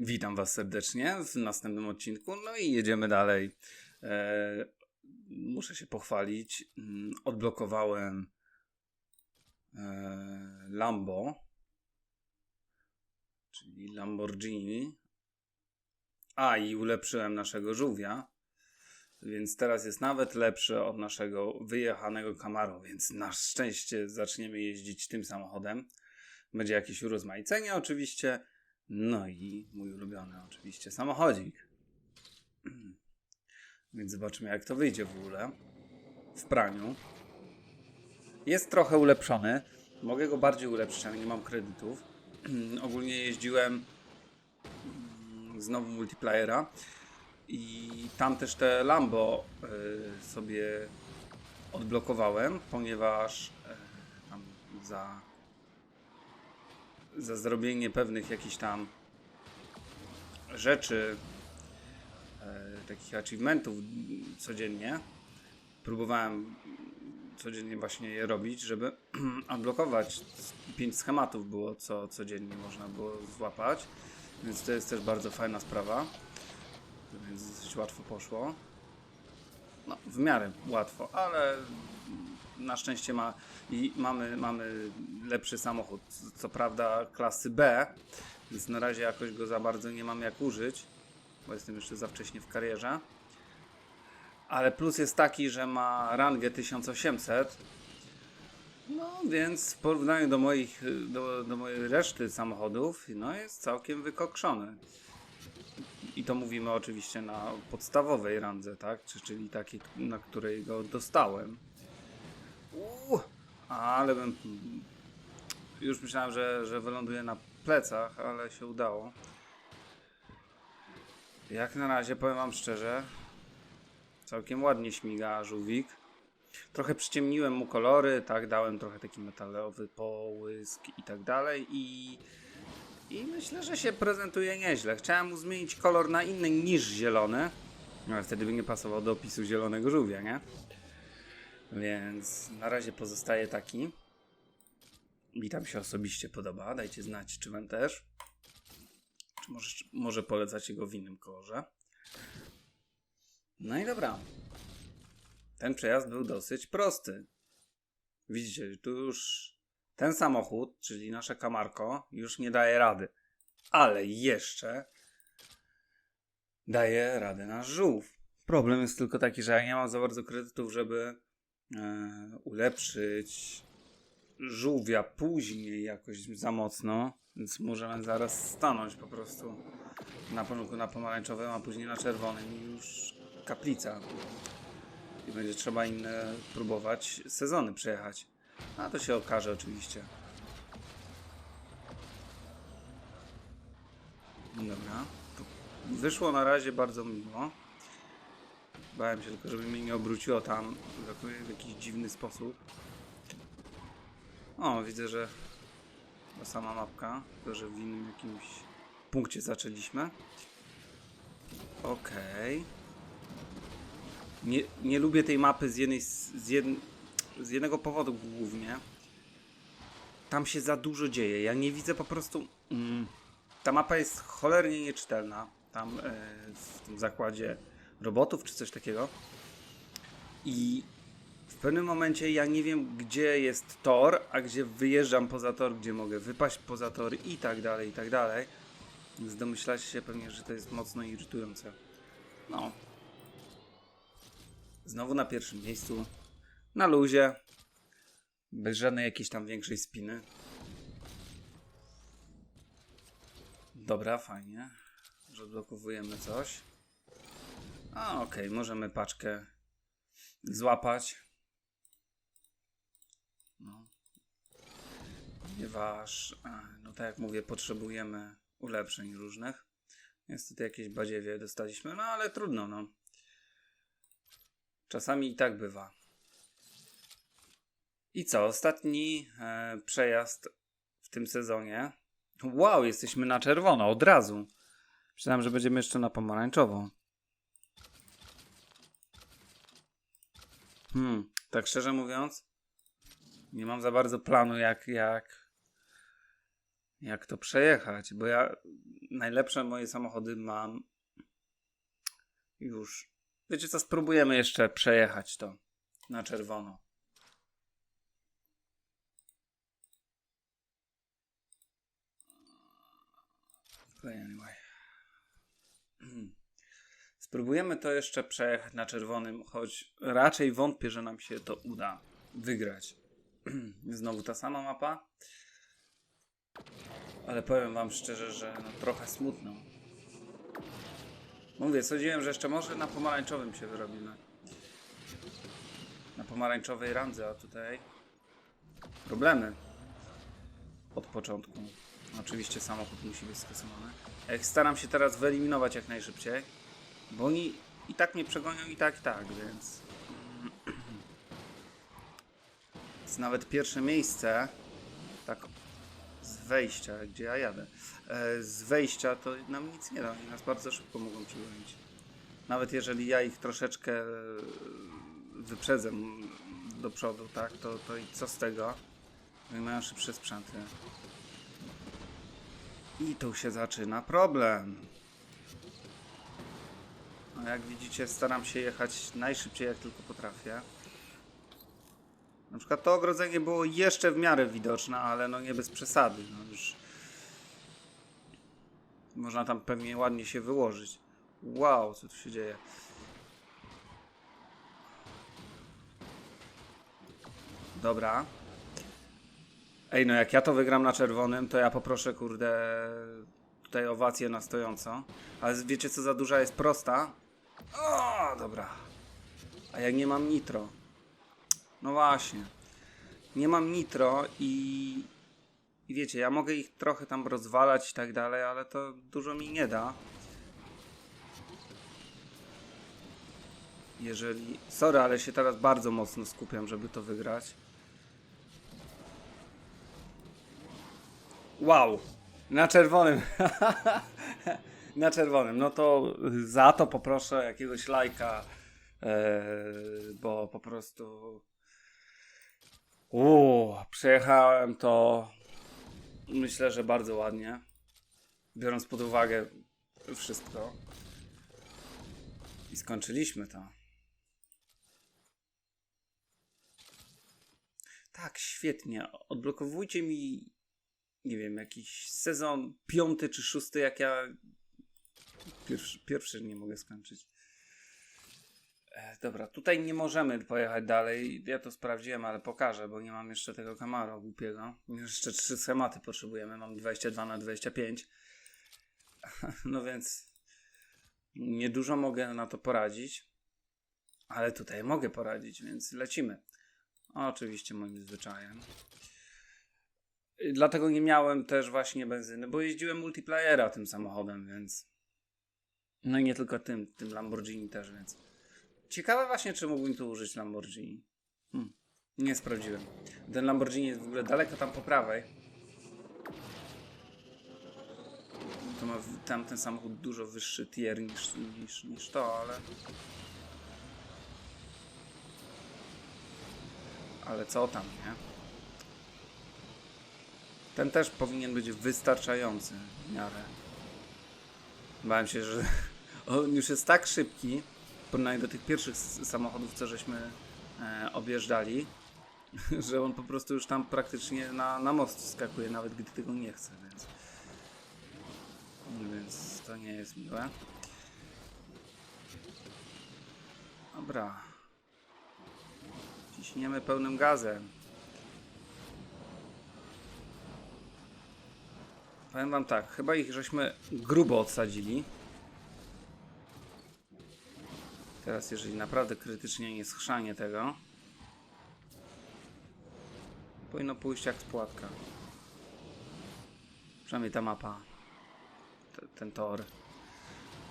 Witam Was serdecznie w następnym odcinku. No i jedziemy dalej. E, muszę się pochwalić. Mm, Odblokowałem e, Lambo, czyli Lamborghini. A i ulepszyłem naszego żółwia. Więc teraz jest nawet lepszy od naszego wyjechanego Camaro, więc na szczęście zaczniemy jeździć tym samochodem. Będzie jakieś urozmaicenie oczywiście. No i mój ulubiony oczywiście samochodzik. Więc zobaczymy jak to wyjdzie w ogóle. W praniu. Jest trochę ulepszony. Mogę go bardziej ulepszyć, ale nie mam kredytów. Ogólnie jeździłem mm, znowu multiplayera i tam też te Lambo y, sobie odblokowałem, ponieważ y, tam za za zrobienie pewnych jakichś tam rzeczy, e, takich achievementów codziennie. Próbowałem codziennie właśnie je robić, żeby odblokować. Pięć schematów było, co codziennie można było złapać. Więc to jest też bardzo fajna sprawa. Więc dosyć łatwo poszło. No, w miarę łatwo, ale na szczęście ma, i mamy, mamy lepszy samochód. Co prawda klasy B, więc na razie jakoś go za bardzo nie mam jak użyć, bo jestem jeszcze za wcześnie w karierze. Ale plus jest taki, że ma rangę 1800. No więc w porównaniu do moich, do, do mojej reszty samochodów, no jest całkiem wykokszony. I to mówimy oczywiście na podstawowej randze, tak? Czy- Czyli takiej, na której go dostałem. Uuu, ale bym. Już myślałem, że, że wyląduję na plecach, ale się udało. Jak na razie powiem Wam szczerze, całkiem ładnie śmiga żółwik. Trochę przyciemniłem mu kolory, tak, dałem trochę taki metalowy połysk i tak dalej i, i myślę, że się prezentuje nieźle. Chciałem mu zmienić kolor na inny niż zielony, ale wtedy by nie pasował do opisu zielonego żółwia, nie? Więc na razie pozostaje taki. Mi tam się osobiście podoba. Dajcie znać, czy wam też. Czy może, może polecacie go w innym kolorze. No i dobra. Ten przejazd był dosyć prosty. Widzicie, tu już ten samochód, czyli nasze kamarko, już nie daje rady. Ale jeszcze daje radę nasz żółw. Problem jest tylko taki, że ja nie mam za bardzo kredytów, żeby ulepszyć żółwia później jakoś za mocno, więc możemy zaraz stanąć po prostu na początku na pomarańczowym, a później na czerwonym i już kaplica. I będzie trzeba inne próbować sezony przejechać. A to się okaże oczywiście. Dobra. Wyszło na razie bardzo miło. Bałem się tylko, żeby mnie nie obróciło tam w jakiś- dziwny sposób. O, widzę, że ta sama mapka, tylko że w innym jakimś punkcie zaczęliśmy. Okej. Nie, nie lubię tej mapy z, jednej, z, jedn, z jednego powodu głównie. Tam się za dużo dzieje. Ja nie widzę po prostu. Mm, ta mapa jest cholernie nieczytelna. Tam e, w tym zakładzie robotów czy coś takiego. I w pewnym momencie ja nie wiem, gdzie jest tor, a gdzie wyjeżdżam poza tor, gdzie mogę wypaść poza tor i tak dalej, i tak dalej. Więc domyślacie się pewnie, że to jest mocno irytujące. No. Znowu na pierwszym miejscu. Na luzie. Bez żadnej jakiejś tam większej spiny. Dobra, fajnie. Że odblokowujemy coś. A, okej, możemy paczkę złapać. No. Ponieważ, no tak jak mówię, potrzebujemy ulepszeń różnych. Niestety jakieś badziewie dostaliśmy, no ale trudno, no. Czasami i tak bywa. I co? Ostatni e, przejazd w tym sezonie. Wow, jesteśmy na czerwono od razu. Myślałem, że będziemy jeszcze na pomarańczowo. Hmm, tak szczerze mówiąc, nie mam za bardzo planu, jak, jak, jak to przejechać, bo ja najlepsze moje samochody mam już. Wiecie co, spróbujemy jeszcze przejechać to na czerwono. Okay, anyway. Spróbujemy to jeszcze przejechać na czerwonym, choć raczej wątpię, że nam się to uda wygrać. Znowu ta sama mapa. Ale powiem wam szczerze, że no, trochę smutno. Mówię, sądziłem, że jeszcze może na pomarańczowym się wyrobimy. Na pomarańczowej randze, a tutaj problemy od początku. Oczywiście samochód musi być skasowany. Staram się teraz wyeliminować jak najszybciej, bo oni i tak mnie przegonią i tak, i tak, więc... Jest nawet pierwsze miejsce, tak z wejścia, gdzie ja jadę, e, z wejścia to nam nic nie da, oni nas bardzo szybko mogą przegonić. Nawet jeżeli ja ich troszeczkę e, wyprzedzę do przodu, tak, to, to i co z tego? Oni mają szybsze sprzęty. I tu się zaczyna problem. No jak widzicie, staram się jechać najszybciej, jak tylko potrafię. Na przykład to ogrodzenie było jeszcze w miarę widoczne, ale no nie bez przesady. No już można tam pewnie ładnie się wyłożyć. Wow, co tu się dzieje? Dobra. Ej, no jak ja to wygram na czerwonym, to ja poproszę, kurde, tutaj owację na stojąco. Ale wiecie co za duża jest prosta? O, dobra. A jak nie mam nitro? No właśnie. Nie mam nitro i... I wiecie, ja mogę ich trochę tam rozwalać i tak dalej, ale to dużo mi nie da. Jeżeli... Sorry, ale się teraz bardzo mocno skupiam, żeby to wygrać. Wow! Na czerwonym. Na czerwonym. No to za to poproszę jakiegoś lajka, e, bo po prostu. Uuu, przejechałem to. Myślę, że bardzo ładnie. Biorąc pod uwagę wszystko. I skończyliśmy to. Tak, świetnie. Odblokowujcie mi nie wiem, jakiś sezon piąty czy szósty, jak ja pierwszy, pierwszy nie mogę skończyć. E, dobra, tutaj nie możemy pojechać dalej. Ja to sprawdziłem, ale pokażę, bo nie mam jeszcze tego Camaro głupiego. Jeszcze trzy schematy potrzebujemy. Mam 22 na 25. No więc niedużo mogę na to poradzić. Ale tutaj mogę poradzić, więc lecimy. Oczywiście moim zwyczajem. Dlatego nie miałem też właśnie benzyny, bo jeździłem multiplayera tym samochodem, więc. No i nie tylko tym, tym Lamborghini też, więc. Ciekawe właśnie, czy mógłbym tu użyć Lamborghini. Hmm. Nie sprawdziłem. Ten Lamborghini jest w ogóle daleko tam po prawej. To ma tamten samochód dużo wyższy tier niż, niż, niż to, ale. Ale co tam, nie? Ten też powinien być wystarczający w miarę. Bałem się, że on już jest tak szybki, porównaniu do tych pierwszych samochodów, co żeśmy e, objeżdżali, że on po prostu już tam praktycznie na, na most skakuje, nawet gdy tego nie chce, więc... Więc to nie jest miłe. Dobra. Ciśniemy pełnym gazem. Powiem wam tak, chyba ich żeśmy grubo odsadzili. Teraz jeżeli naprawdę krytycznie nie schrzanie tego, powinno pójść jak spłatka. Przynajmniej ta mapa. T ten tor.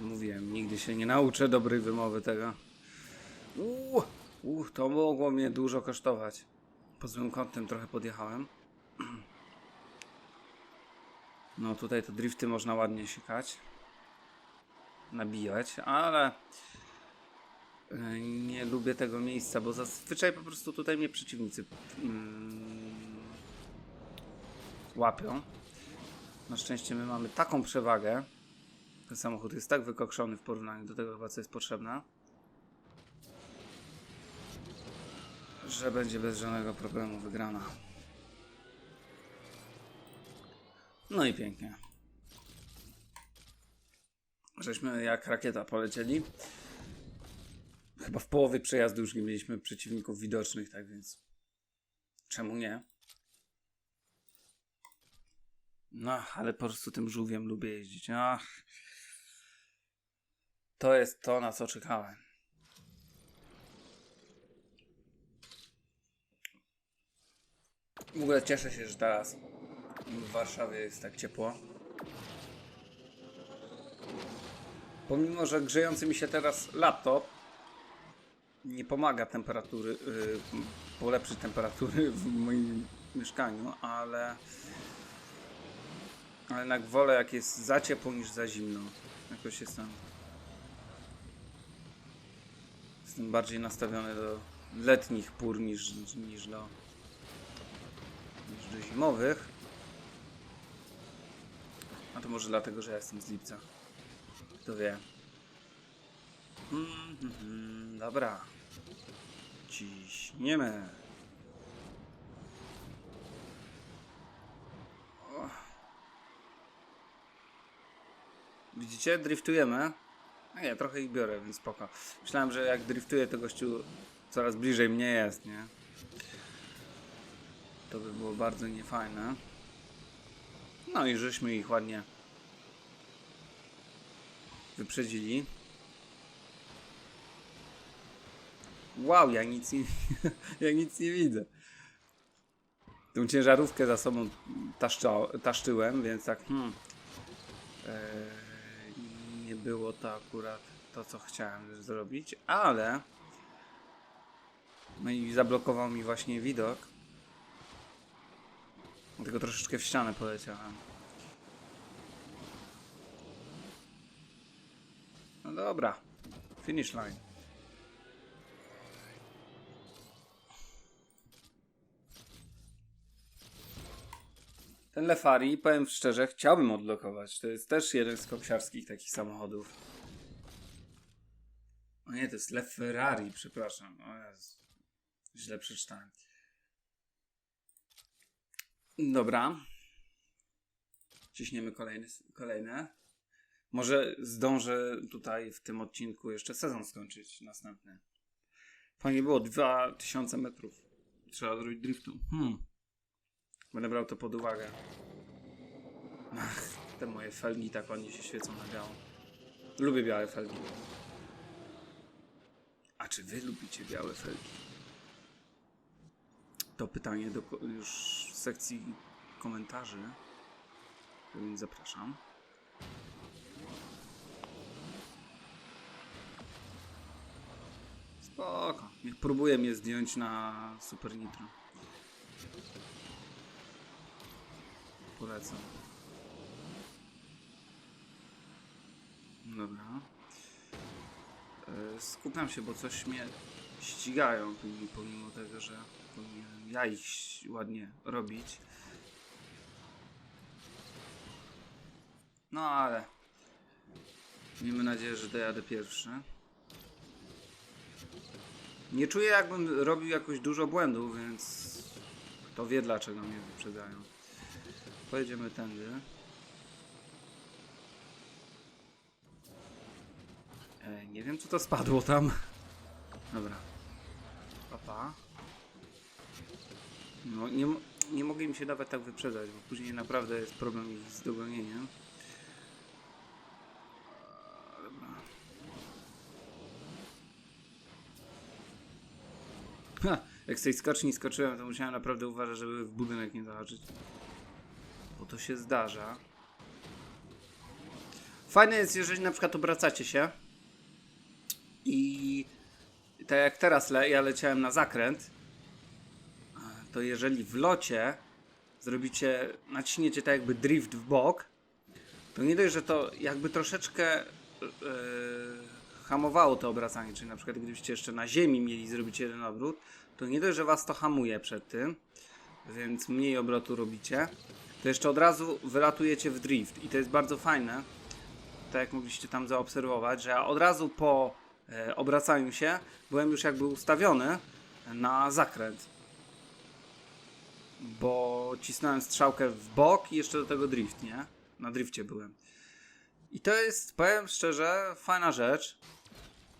Mówiłem, nigdy się nie nauczę dobrej wymowy tego. Uuu, uh, to mogło mnie dużo kosztować. Pod złym kątem trochę podjechałem. No tutaj to drifty można ładnie sikać. Nabijać, ale e, nie lubię tego miejsca, bo zazwyczaj po prostu tutaj mnie przeciwnicy mm, łapią. Na szczęście my mamy taką przewagę. Ten samochód jest tak wykokszony w porównaniu do tego chyba, co jest potrzebne. Że będzie bez żadnego problemu wygrana. No i pięknie. Żeśmy jak rakieta polecieli. Chyba w połowie przejazdu już nie mieliśmy przeciwników widocznych, tak więc czemu nie? No, ale po prostu tym żółwiem lubię jeździć. Ach. To jest to, na co czekałem. W ogóle cieszę się, że teraz w Warszawie jest tak ciepło. Pomimo, że grzejący mi się teraz laptop nie pomaga temperatury, yy, polepszyć temperatury w moim mieszkaniu, ale ale jednak wolę jak jest za ciepło niż za zimno. Jakoś jestem jestem bardziej nastawiony do letnich pór niż, niż do niż do zimowych. A to może dlatego, że ja jestem z lipca. Kto wie. Mm, mm, mm, dobra. Ciśniemy. Widzicie? Driftujemy. A nie, trochę ich biorę, więc spoko. Myślałem, że jak driftuję, to gościu coraz bliżej mnie jest, nie? To by było bardzo niefajne. No i żeśmy ich ładnie wyprzedzili. Wow, ja nic nie, ja nic nie widzę. Tą ciężarówkę za sobą taszcza, taszczyłem, więc tak hmm, eee, nie było to akurat to, co chciałem zrobić, ale no i zablokował mi właśnie widok. Dlatego troszeczkę w ścianę poleciałem. No dobra. Finish line. Ten Lefari, powiem szczerze, chciałbym odblokować. To jest też jeden z koksiarskich takich samochodów. O nie, to jest LeFerrari, przepraszam. O Jezu. Źle przeczytałem. Dobra. Ciśniemy kolejne. kolejne. Może zdążę tutaj w tym odcinku jeszcze sezon skończyć następny. Fajnie było 2000 metrów. Trzeba zrobić driftu. Hmm. Będę brał to pod uwagę. Ach, te moje felgi tak ładnie się świecą na biało. Lubię białe felgi. A czy wy lubicie białe felgi? To pytanie do już w sekcji komentarzy. Więc zapraszam. Spoko. Niech próbuje mnie zdjąć na Super Nitro. Polecam. Dobra. E, Skupiam się, bo coś mnie ścigają, pomimo tego, że powinienem ja ich ładnie robić. No ale miejmy nadzieję, że dojadę pierwszy. Nie czuję jakbym robił jakoś dużo błędów, więc kto wie dlaczego mnie wyprzedzają. Pojedziemy tędy. E, nie wiem co to spadło tam. Dobra. Papa. No, nie, nie mogę im się dawać tak wyprzedzać, bo później naprawdę jest problem ich z dogonieniem. Ha, jak z tej skoczni skoczyłem, to musiałem naprawdę uważać, żeby w budynek nie zahaczyć. Bo to się zdarza. Fajne jest, jeżeli na przykład obracacie się i tak jak teraz le ja leciałem na zakręt, to jeżeli w locie zrobicie, naciśniecie tak jakby drift w bok, to nie dość, że to jakby troszeczkę yy, hamowało to obracanie, czyli na przykład gdybyście jeszcze na ziemi mieli zrobić jeden obrót, to nie dość, że was to hamuje przed tym, więc mniej obrotu robicie, to jeszcze od razu wylatujecie w drift. I to jest bardzo fajne. Tak jak mogliście tam zaobserwować, że ja od razu po e, obracaniu się byłem już jakby ustawiony na zakręt. Bo cisnąłem strzałkę w bok i jeszcze do tego drift, nie? Na drifcie byłem. I to jest, powiem szczerze, fajna rzecz.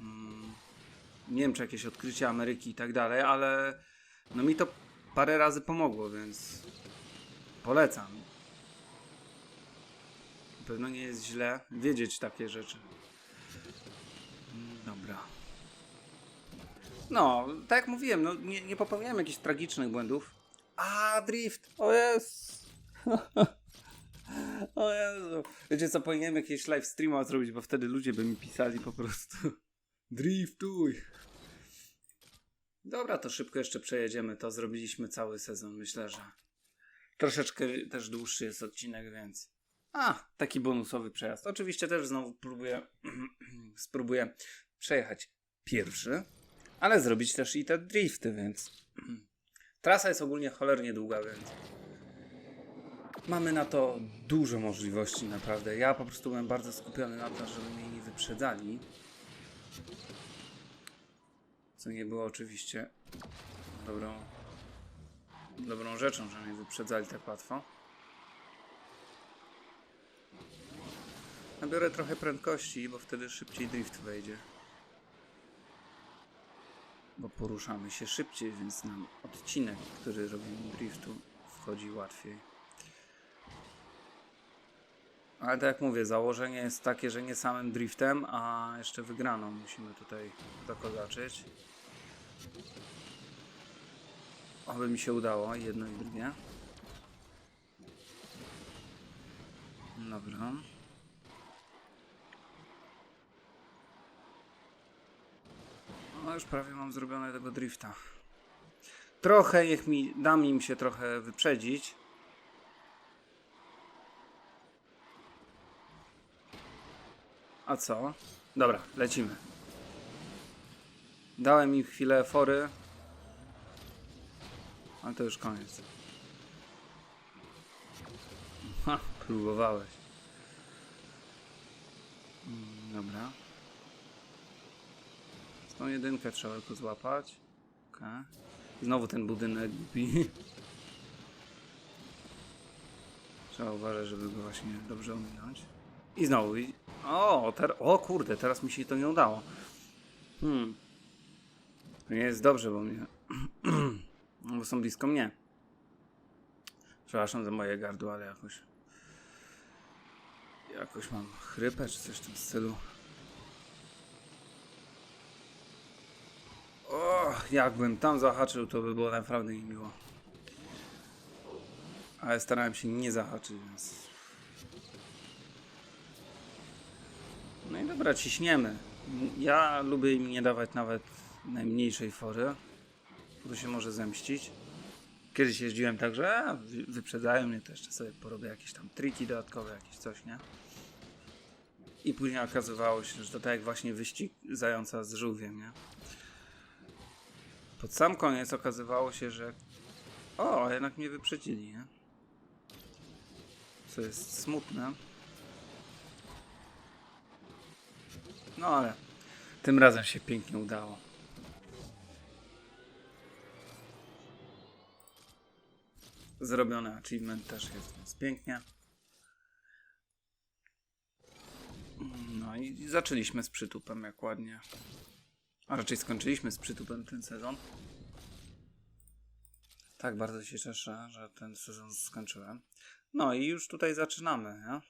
Mm, nie wiem, czy jakieś odkrycie Ameryki i tak dalej, ale no mi to parę razy pomogło, więc polecam. Na pewno nie jest źle wiedzieć takie rzeczy. Mm, Dobra. No, tak jak mówiłem, no nie, nie popełniałem jakichś tragicznych błędów. A, drift! O jest! o Jezu. Wiecie co, powinienem jakieś live streama zrobić, bo wtedy ludzie by mi pisali po prostu. Driftuj! Dobra, to szybko jeszcze przejedziemy. To zrobiliśmy cały sezon. Myślę, że troszeczkę też dłuższy jest odcinek, więc. A, taki bonusowy przejazd. Oczywiście też znowu próbuję, spróbuję przejechać pierwszy, ale zrobić też i te drifty, więc. Trasa jest ogólnie cholernie długa, więc. Mamy na to dużo możliwości, naprawdę. Ja po prostu byłem bardzo skupiony na to, żeby mnie nie wyprzedzali. Co nie było oczywiście dobrą, dobrą rzeczą, że mnie wyprzedzali tak łatwo. Nabiorę trochę prędkości, bo wtedy szybciej drift wejdzie. Bo poruszamy się szybciej, więc nam odcinek, który robimy driftu, wchodzi łatwiej. Ale tak jak mówię, założenie jest takie, że nie samym driftem, a jeszcze wygraną musimy tutaj zakozaczyć. Oby mi się udało, jedno i drugie. Dobra. No już prawie mam zrobione tego drifta. Trochę niech mi, dam im się trochę wyprzedzić. A co? Dobra, lecimy. Dałem im chwilę fory. Ale to już koniec. Ha, próbowałeś. Mm, Dobra. Tą jedynkę trzeba tylko złapać. Okay. Znowu ten budynek głupi. Trzeba uważać, żeby go właśnie dobrze ominąć. I znowu. O, ter... o kurde, teraz mi się to nie udało. Hmm. To nie jest dobrze, bo mnie. No, bo są blisko mnie. Przepraszam za moje gardło, ale jakoś. Jakoś mam chrypę czy coś w tym stylu. O, jakbym tam zahaczył, to by było naprawdę niemiło. Ale starałem się nie zahaczyć, więc. No i dobra, ciśniemy. Ja lubię im nie dawać nawet najmniejszej fory. bo się może zemścić. Kiedyś jeździłem tak, że wyprzedzają mnie, to jeszcze sobie porobię jakieś tam triki dodatkowe, jakieś coś, nie? I później okazywało się, że to tak jak właśnie wyścig zająca z żółwiem, nie? Pod sam koniec okazywało się, że o, jednak mnie wyprzedzili, nie? Co jest smutne. No ale tym razem się pięknie udało. Zrobiony achievement też jest, więc pięknie. No i zaczęliśmy z przytupem, jak ładnie. A raczej skończyliśmy z przytupem ten sezon. Tak, bardzo się cieszę, że ten sezon skończyłem. No i już tutaj zaczynamy, nie?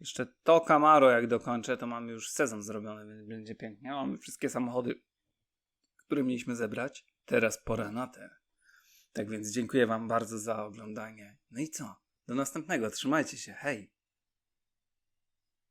Jeszcze to Camaro jak dokończę, to mamy już sezon zrobiony, więc będzie pięknie. Mamy wszystkie samochody, które mieliśmy zebrać. Teraz pora na te. Tak więc dziękuję Wam bardzo za oglądanie. No i co? Do następnego. Trzymajcie się. Hej!